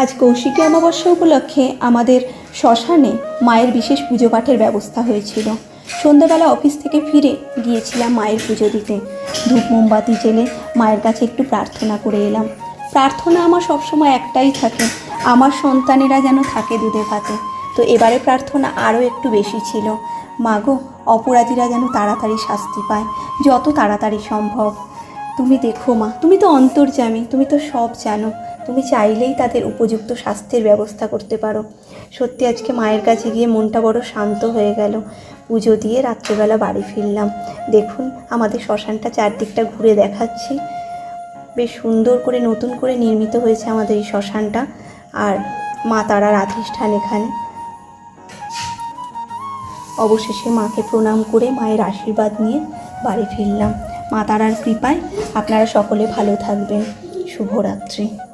আজ কৌশিকী অমাবস্যা উপলক্ষে আমাদের শ্মশানে মায়ের বিশেষ পুজো পাঠের ব্যবস্থা হয়েছিল। সন্ধ্যাবেলা অফিস থেকে ফিরে গিয়েছিলাম মায়ের পুজো দিতে। ধূপ মোমবাতি জেলে মায়ের কাছে একটু প্রার্থনা করে এলাম। প্রার্থনা আমার সবসময় একটাই থাকে, আমার সন্তানেরা যেন থাকে দুধে ভাতে তো এবারে প্রার্থনা আরও একটু বেশি ছিল। মাগো অপরাধীরা যেন তাড়াতাড়ি শাস্তি পায়, যত তাড়াতাড়ি সম্ভব। তুমি দেখো মা, তুমি তো অন্তর্জামী তুমি তো সব জানো। তুমি চাইলেই তাদের উপযুক্ত স্বাস্থ্যের ব্যবস্থা করতে পারো। সত্যি আজকে মায়ের কাছে গিয়ে মনটা বড় শান্ত হয়ে গেল। পুজো দিয়ে রাত্রেবেলা বাড়ি ফিরলাম। দেখুন, আমাদের শ্মশানটা চারদিকটা ঘুরে দেখাচ্ছি। বেশ সুন্দর করে নতুন করে নির্মিত হয়েছে আমাদের এই শ্মশানটা। আর মা তারার আধিষ্ঠান এখানে। অবশেষে মাকে প্রণাম করে মায়ের আশীর্বাদ নিয়ে বাড়ি ফিরলাম। মা তারার কৃপায় আপনারা সকলে ভালো থাকবেন। শুভরাত্রি।